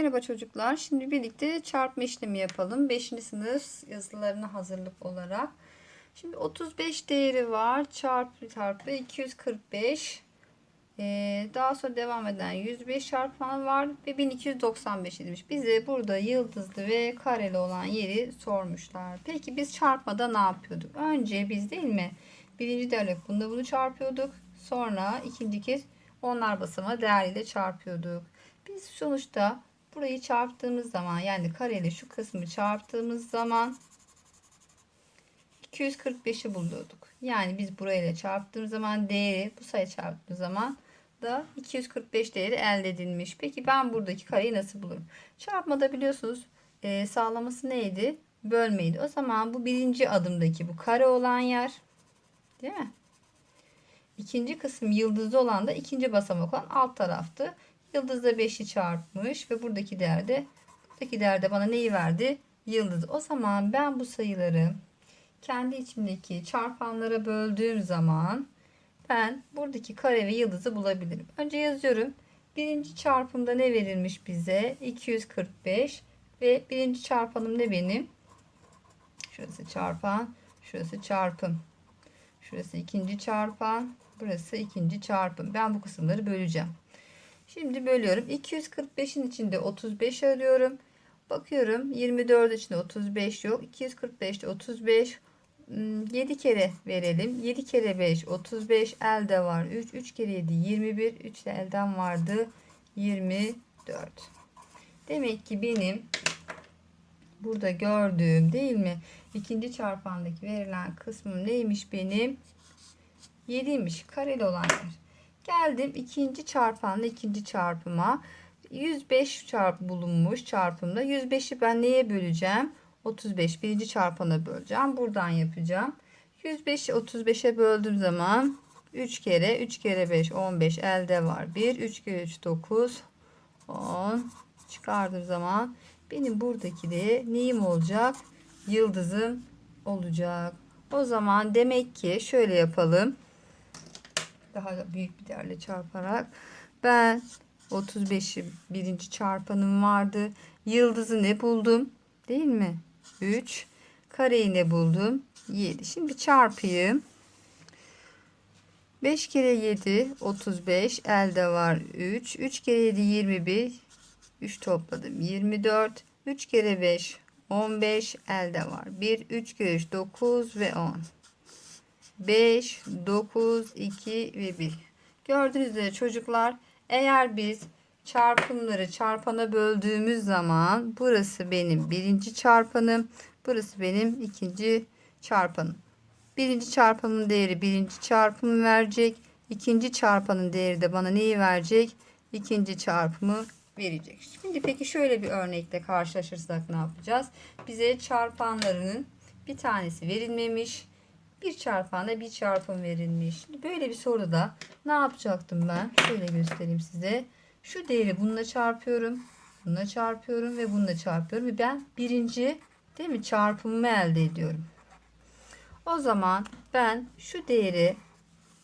Merhaba çocuklar. Şimdi birlikte çarpma işlemi yapalım. 5. sınıf yazılarına hazırlık olarak. Şimdi 35 değeri var. Çarpı çarpı 245. Ee, daha sonra devam eden 105 çarpan var ve 1295 demiş. Bize burada yıldızlı ve kareli olan yeri sormuşlar. Peki biz çarpmada ne yapıyorduk? Önce biz değil mi? Birinci değerle bunda bunu çarpıyorduk. Sonra ikinci kez onlar basamağı değeriyle çarpıyorduk. Biz sonuçta burayı çarptığımız zaman yani kareli şu kısmı çarptığımız zaman 245'i buluyorduk. Yani biz burayla çarptığımız zaman değeri bu sayı çarptığımız zaman da 245 değeri elde edilmiş. Peki ben buradaki kareyi nasıl bulurum? Çarpmada biliyorsunuz e, sağlaması neydi? Bölmeydi. O zaman bu birinci adımdaki bu kare olan yer değil mi? İkinci kısım yıldızlı olan da ikinci basamak olan alt taraftı. Yıldızda 5'i çarpmış ve buradaki değerde buradaki değerde bana neyi verdi? Yıldız. O zaman ben bu sayıları kendi içimdeki çarpanlara böldüğüm zaman ben buradaki kare ve yıldızı bulabilirim. Önce yazıyorum. Birinci çarpımda ne verilmiş bize? 245 ve birinci çarpanım ne benim? Şurası çarpan, şurası çarpım. Şurası ikinci çarpan, burası ikinci çarpım. Ben bu kısımları böleceğim. Şimdi bölüyorum. 245'in içinde 35 arıyorum. Bakıyorum 24 içinde 35 yok. 245'te 35 7 kere verelim. 7 kere 5 35 elde var. 3 3 kere 7 21 3 de elden vardı. 24. Demek ki benim burada gördüğüm değil mi? İkinci çarpandaki verilen kısmım neymiş benim? 7'ymiş. Kareli olan yer. Geldim ikinci çarpanla ikinci çarpıma. 105 çarp bulunmuş çarpımda. 105'i ben neye böleceğim? 35 birinci çarpana böleceğim. Buradan yapacağım. 105'i 35'e böldüğüm zaman 3 kere 3 kere 5 15 elde var. 1 3 kere 3 9 10 çıkardığım zaman benim buradaki de neyim olacak? Yıldızım olacak. O zaman demek ki şöyle yapalım. Daha da büyük bir değerle çarparak ben 35'i birinci çarpanım vardı. Yıldızı ne buldum? Değil mi? 3. Kareyi ne buldum? 7. Şimdi çarpayım. 5 kere 7 35 elde var 3. 3 kere 7 21. 3 topladım 24. 3 kere 5 15 elde var. 1 3 kere 3 9 ve 10. 5 9 2 ve 1. Gördüğünüz üzere çocuklar eğer biz çarpımları çarpana böldüğümüz zaman burası benim birinci çarpanım. Burası benim ikinci çarpanım. Birinci çarpanın değeri birinci çarpımı verecek. İkinci çarpanın değeri de bana neyi verecek? İkinci çarpımı verecek. Şimdi peki şöyle bir örnekle karşılaşırsak ne yapacağız? Bize çarpanlarının bir tanesi verilmemiş. Bir çarpanda bir çarpım verilmiş. Böyle bir soruda ne yapacaktım ben? Şöyle göstereyim size. Şu değeri bununla çarpıyorum. Bununla çarpıyorum ve bununla çarpıyorum. Ve ben birinci değil mi çarpımımı elde ediyorum. O zaman ben şu değeri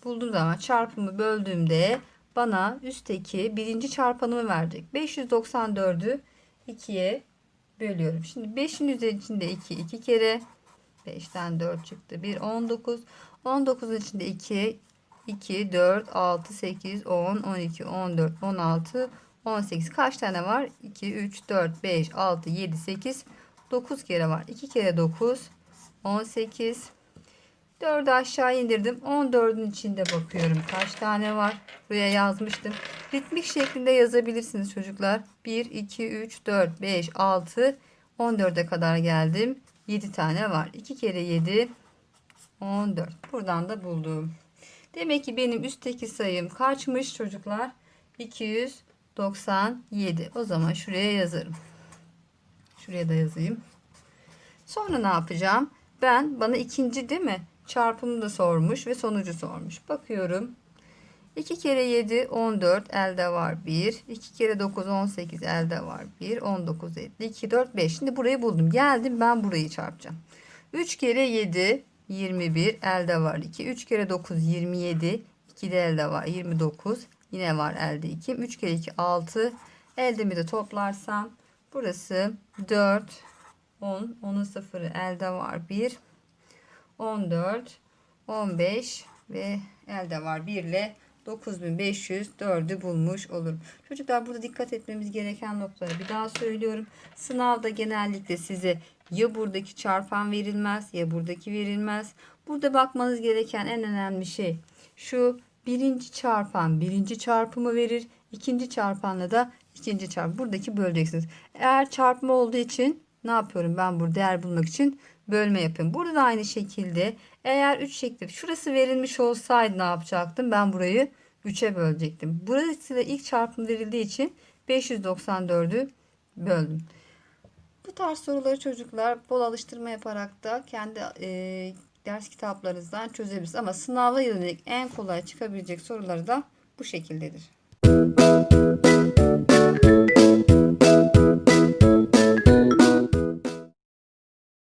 bulduğum zaman çarpımı böldüğümde bana üstteki birinci çarpanımı verecek. 594'ü 2'ye bölüyorum. Şimdi 5'in üzerinde 2 2 kere 5'ten 4 çıktı. 1 19. 19'un içinde 2 2 4 6 8 10 12 14 16 18 kaç tane var? 2 3 4 5 6 7 8 9 kere var. 2 kere 9 18 4'ü aşağı indirdim. 14'ün içinde bakıyorum. Kaç tane var? Buraya yazmıştım. Ritmik şeklinde yazabilirsiniz çocuklar. 1, 2, 3, 4, 5, 6, 14'e kadar geldim. 7 tane var. 2 kere 7, 14. Buradan da buldum. Demek ki benim üstteki sayım kaçmış çocuklar? 297. O zaman şuraya yazarım. Şuraya da yazayım. Sonra ne yapacağım? Ben bana ikinci değil mi? Çarpımı da sormuş ve sonucu sormuş. Bakıyorum. 2 kere 7 14 elde var 1. 2 kere 9 18 elde var 1. 19 etti. 2 4 5. Şimdi burayı buldum. Geldim ben burayı çarpacağım. 3 kere 7 21 elde var 2. 3 kere 9 27. 2 de elde var 29. Yine var elde 2. 3 kere 2 6. Eldemi de toplarsam burası 4, 10, 10'un sıfırı elde var 1, 14, 15 ve elde var 1 ile 9504'ü bulmuş olurum. Çocuklar burada dikkat etmemiz gereken noktaları bir daha söylüyorum. Sınavda genellikle size ya buradaki çarpan verilmez ya buradaki verilmez. Burada bakmanız gereken en önemli şey şu birinci çarpan birinci çarpımı verir. ikinci çarpanla da ikinci çarpım. Buradaki böleceksiniz. Eğer çarpma olduğu için ne yapıyorum ben burada değer bulmak için bölme yapıyorum. Burada da aynı şekilde eğer 3 şekli şurası verilmiş olsaydı ne yapacaktım? Ben burayı 3'e bölecektim. Burası da ilk çarpım verildiği için 594'ü böldüm. Bu tarz soruları çocuklar bol alıştırma yaparak da kendi e, ders kitaplarınızdan çözebilirsiniz. Ama sınavla yönelik en kolay çıkabilecek soruları da bu şekildedir.